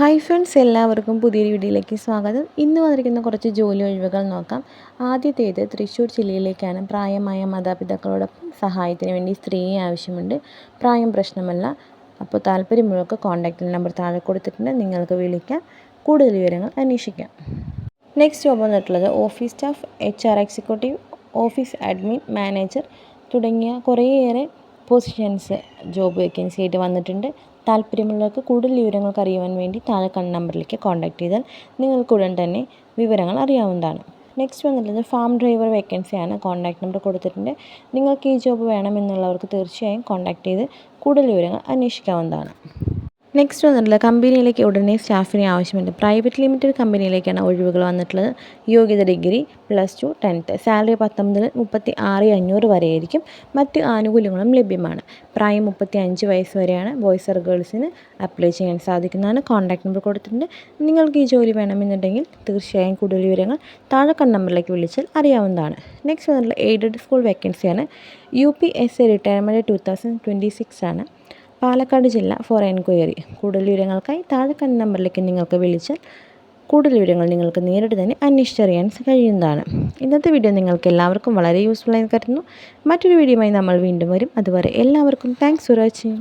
Hi friends എല്ലാവർക്കും പുതിയൊരു വീഡിയോയിലേക്ക് സ്വാഗതം. ഇന്ന് വന്നിരിക്കുന്ന കുറച്ച് ജോലി ഒഴിവുകൾ നോക്കാം. ആദ്യത്തേത് തൃശ്ശൂർ ജില്ലയിലേക്കാണ് പ്രായമായ മാതാപിതാക്കളോടൊപ്പം സഹായത്തിന് വേണ്ടി സ്ത്രീയെ ആവശ്യമുണ്ട്. പ്രായം പ്രശ്നമല്ല. അപ്പോൾ താല്പര്യമുള്ളവർക്ക് കോൺടാക്റ്റ് നമ്പർ താഴെ കൊടുത്തിട്ടുണ്ട്. നിങ്ങൾക്ക് വിളിക്കാം. കൂടുതൽ വിവരങ്ങൾ അന്വേഷിക്കാം. നെക്സ്റ്റ് ജോബ് വന്നിട്ടുള്ളത് office staff H R executive office admin manager തുടങ്ങിയ കുറേയേറെ പൊസിഷൻസ് ജോബ് വേക്കൻസി ആയിട്ട് വന്നിട്ടുണ്ട്. താല്പര്യമുള്ളവർക്ക് കൂടുതൽ വിവരങ്ങൾക്ക് അറിയുവാൻ വേണ്ടി താഴെ കണ്ട നമ്പറിലേക്ക് കോൺടാക്ട് ചെയ്താൽ നിങ്ങൾക്ക് ഉടൻ തന്നെ വിവരങ്ങൾ അറിയാവുന്നതാണ്. നെക്സ്റ്റ് വന്നിട്ടുള്ളത് ഫാം ഡ്രൈവർ വേക്കൻസിയാണ് കോൺടാക്ട് നമ്പർ കൊടുത്തിട്ടുണ്ട്. നിങ്ങൾക്ക് ഈ ജോബ് വേണമെന്നുള്ളവർക്ക് തീർച്ചയായും കോൺടാക്ട് ചെയ്ത് കൂടുതൽ വിവരങ്ങൾ അന്വേഷിക്കാവുന്നതാണ്. നെക്സ്റ്റ് വന്നിട്ടുള്ളത് കമ്പനിയിലേക്ക് ഉടനെ സ്റ്റാഫിനെ ആവശ്യമുണ്ട്. പ്രൈവറ്റ് ലിമിറ്റഡ് കമ്പനിയിലേക്കാണ് ഒഴിവുകൾ വന്നിട്ടുള്ളത്. യോഗ്യത degree plus two tenth salary പത്തൊമ്പത് മുപ്പത്തി ആറ് അഞ്ഞൂറ് വരെയായിരിക്കും. മറ്റ് ആനുകൂല്യങ്ങളും ലഭ്യമാണ്. പ്രായം മുപ്പത്തി അഞ്ച് വയസ്സ് വരെയാണ് ബോയ്സ് ഓർ ഗേൾസിന് അപ്ലൈ ചെയ്യാൻ സാധിക്കുന്നതാണ്. കോൺടാക്ട് നമ്പർ കൊടുത്തിട്ടുണ്ട്. നിങ്ങൾക്ക് ഈ ജോലി വേണമെന്നുണ്ടെങ്കിൽ തീർച്ചയായും കൂടുതൽ വിവരങ്ങൾ താഴെ കണ്ട നമ്പറിലേക്ക് വിളിച്ചാൽ അറിയാവുന്നതാണ്. നെക്സ്റ്റ് വന്നിട്ടുള്ള എയ്ഡഡ് സ്കൂൾ വേക്കൻസിയാണ് U P S A retirement two thousand twenty six ആണ്. പാലക്കാട് ജില്ല ഫോർ എൻക്വയറി കൂടുതൽ വിവരങ്ങൾക്കായി താഴെ നമ്പറിലേക്ക് നിങ്ങൾക്ക് വിളിച്ചാൽ കൂടുതൽ വിവരങ്ങൾ നിങ്ങൾക്ക് നേരിട്ട് തന്നെ അന്വേഷിച്ചറിയാൻ കഴിയുന്നതാണ്. ഇന്നത്തെ വീഡിയോ നിങ്ങൾക്ക് എല്ലാവർക്കും വളരെ യൂസ്ഫുൾ ആയി കരുതുന്നു. മറ്റൊരു വീഡിയോയുമായി നമ്മൾ വീണ്ടും വരും. അതുവരെ എല്ലാവർക്കും താങ്ക്സ് ഫോർ വാച്ചിങ്